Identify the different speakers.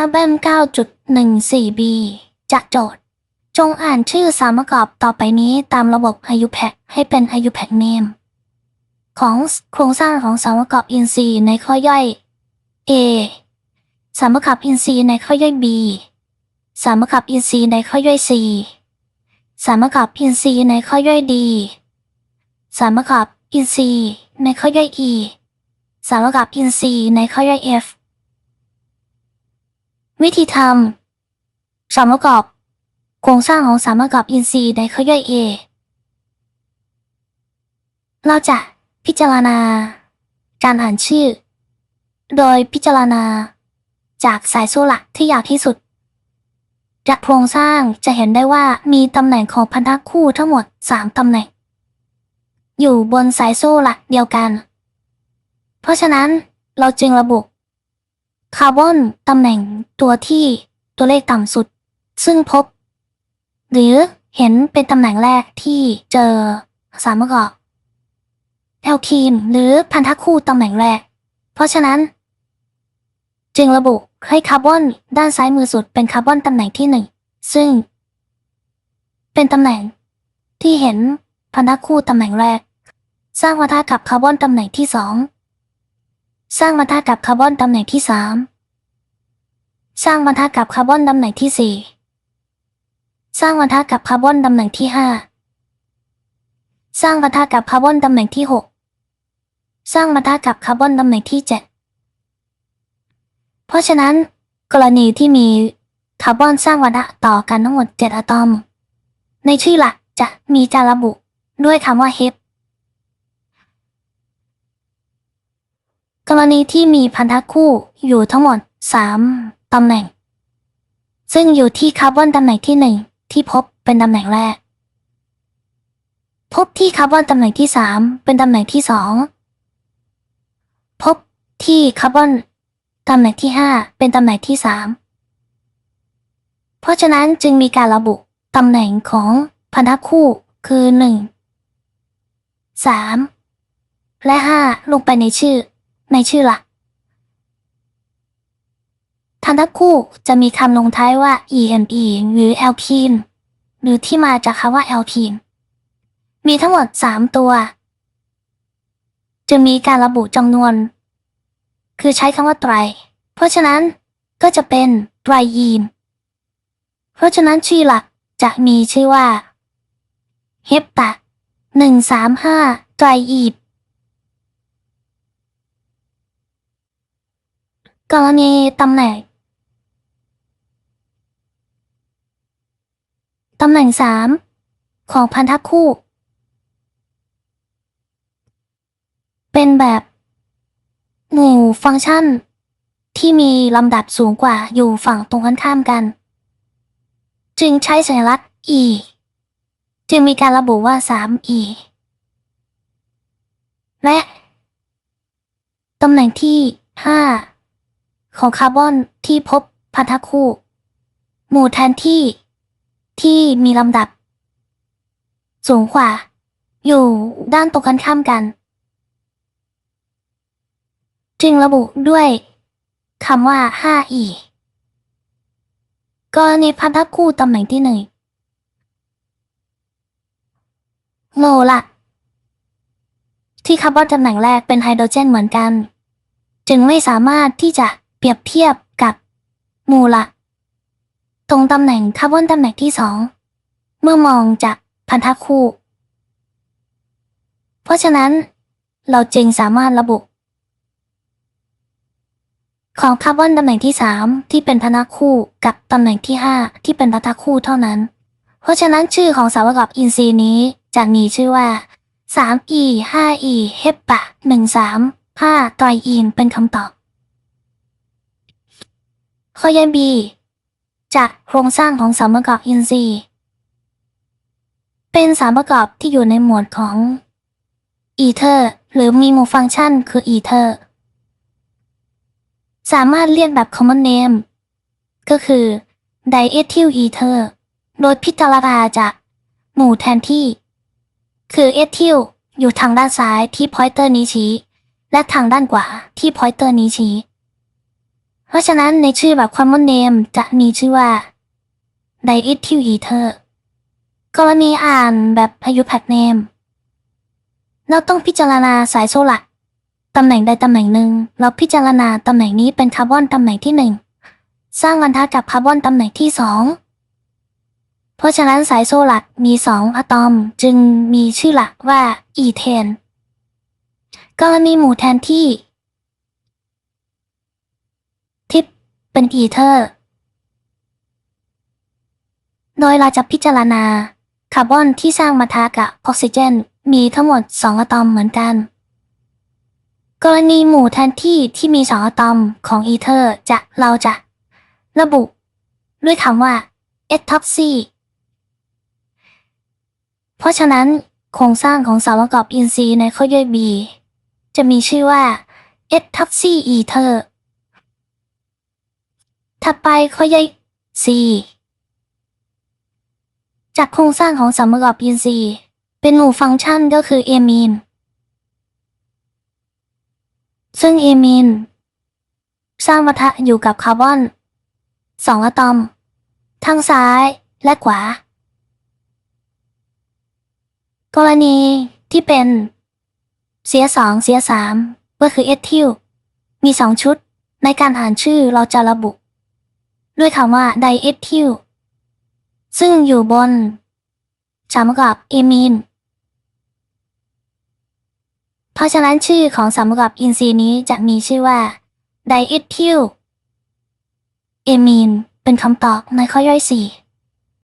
Speaker 1: Tabel 9.14b จากโจทย์ จงอ่านชื่อสามประกอบต่อไปนี้ตามระบบ IUPAC ให้เป็น IUPAC name ของโครงสร้างของสามประกอบอินทรีย์ในข้อย่อย A สามประกอบอินทรีย์ในข้อย่อย B สามประกอบอินทรีย์ในข้อย่อย C สามประกอบอินทรีย์ในข้อย่อย D สามประกอบอินทรีย์ในข้อย่อย E สามประกอบอินทรีย์ในข้อย่อย F วิธีทำสามประกอบโครงสร้างของสามประกอบอินทรีย์ในข้อย่อย A เราจะพิจารณา การอ่านชื่อ โดยพิจารณา จากสายโซ่หลักที่ยาวที่สุด จากโครงสร้างจะเห็นได้ว่ามีตำแหน่งของพันธะคู่ทั้งหมด3ตำแหน่ง อยู่บนสายโซ่หลักเดียวกัน เพราะฉะนั้นเราจึงระบุ คาร์บอนตำแหน่งตัวที่ตัวเลขต่ำสุด ซึ่งพบ หรือเห็นเป็นตำแหน่งแรกที่เจอสามประกอบแอลคีนหรือพันธะคู่ตำแหน่งแรก เพราะฉะนั้น จึงระบุให้คาร์บอนด้านซ้ายมือสุดเป็นคาร์บอนตำแหน่งที่หนึ่งซึ่ง เป็นตำแหน่งที่เห็นพันธะคู่ตำแหน่งแรก สร้างวัฏกับคาร์บอนตำแหน่งที่สอง สร้างวัฏกับคาร์บอนตำแหน่งที่สามสร้างวัฏกับคาร์บอนตำแหน่งที่สี่สร้างวัฏกับคาร์บอนตำแหน่งที่ห้าสร้างวัฏกับคาร์บอนตำแหน่งที่หกสร้างวัฏกับคาร์บอนตำแหน่งที่เจ็ดเพราะฉะนั้น กรณีที่มีคาร์บอนสร้างวัฏต่อกันทั้งหมด7อะตอม ในชื่อหลักจะมีการะบุด้วยคำว่า HEP กรณีที่มีพันธะคู่อยู่ทั้งหมด 3 ตำแหน่ง ซึ่งอยู่ที่คาร์บอนตำแหน่งที่ 1 ที่พบเป็นตำแหน่งแรก พบที่คาร์บอนตำแหน่งที่ 3 เป็นตำแหน่งที่ 2 พบที่คาร์บอนตำแหน่งที่ 5 เป็นตำแหน่งที่ 3 เพราะฉะนั้นจึงมีการระบุตำแหน่งของพันธะคู่คือ 1 3 และ 5 ลงไปในชื่อ ในชื่อลักพันธะคู่จะมีคำลงท้ายว่า ene หรือ alkene หรือที่มาจากคำว่า alkene มีทั้งหมด3ตัว จะมีการระบุจำนวน คือใช้คำว่าไตร เพราะฉะนั้นก็จะเป็นไตรยีน เพราะฉะนั้นชื่อหลักจะมีชื่อว่าเฮปตะหนึ่งสามห้าไตรยีน กรณีตำแหน่ง ตำแหน่งสามของพันธะคู่ เป็นแบบหมู่ฟังก์ชัน ที่มีลำดับสูงกว่าอยู่ฝั่งตรงกันข้ามกัน จึงใช้สัญลักษณ์ e จึงมีการระบุว่า 3e และตำแหน่งที่ 5 ของคาร์บอนที่พบพันธะคู่ หมู่แทนที่ ที่มีลำดับ สูงกว่า อยู่ด้านตรงกันข้ามกัน จึงระบุด้วยคำว่า 5e กรณีพันธะคู่ตำแหน่งที่หนึ่งโลละที่คาร์บอนตำแหน่งแรกเป็นไฮโดรเจนเหมือนกัน จึงไม่สามารถที่จะ เปรียบเทียบกับโมละ ตรงตำแหน่งคาร์บอนตำแหน่งที่สองเมื่อมองจากพันธะคู่ เพราะฉะนั้นเราจึงสามารถระบุ ของคาร์บอนตำแหน่งที่3ที่เป็นพันธะคู่กับตำแหน่งที่5ที่เป็นพันธะคู่เท่านั้น เพราะฉะนั้นชื่อของสาวประกอบอินทรีย์นี้จะมีชื่อว่า 3e 5e เฮปปะ1 3 5ไตรอีนเป็นคำตอบ ข้อยัน B จากโครงสร้างของสามประกอบอินทรีย์ เป็นสามประกอบที่อยู่ในหมวดของอีเทอร์หรือมีหมู่ฟังก์ชันคืออีเทอร์สามารถเรียกแบบ common name ก็คือ diethyl ether โดยพิจารณาจากหมู่แทนที่ คือเอทิลอยู่ทางด้านซ้ายที่พอยเตอร์นี้ชี้ และทางด้านขวาที่พอยเตอร์นี้ชี้ เพราะฉะนั้นในชื่อแบบ common name จะมีชื่อว่า diethyl ether กรณีอ่านแบบพายุแพคเนม เราต้องพิจารณาสายโซละตำแหน่งใดตำแหน่งหนึ่ง เราพิจารณาตำแหน่งนี้เป็นคาร์บอนตำแหน่งที่หนึ่งสร้างกันทะกับคาร์บอนตำแหน่งที่สองเพราะฉะนั้นสายโซลัดมีสองอะตอมจึงมีชื่อหลักว่าอีเทนกรณีหมู่แทนที่ เป็นอีเทอร์ โดยเราจะพิจารณา คาร์บอนที่สร้างมาทะกับออกซิเจน มีทั้งหมดสองอะตอมเหมือนกัน กรณีหมู่แทนที่ที่มีสองอะตอมของอีเทอร์จะเราจะ ระบุ ด้วยคำว่าเอทอปซีเพราะฉะนั้นโครงสร้างของสารประกอบอินทรีย์ในข้อย่อย B จะมีชื่อว่าเอทอปซีอีเทอร์ ถัดไปข้อย่อย C จากโครงสร้างของสารประกอบอินทรีย์เป็นหมู่ฟังก์ชันก็คือเอมีน ซึ่งเอมีน สร้างปะทะอยู่กับคาร์บอนสองอะตอม ทั้งซ้ายและขวา กรณีที่เป็น เสียสองเสียสามก็คือเอทิลมีสองชุดในการอ่านชื่อเราจะระบุ ด้วยคำว่าไดเอทิลซึ่งอยู่บนสามกับเอมีนเพราะฉะนั้นชื่อของสามกับอินทรีย์นี้จะมีชื่อว่าไดเอทิลเอมีนเป็นคำตอบในข้อย่อยสี่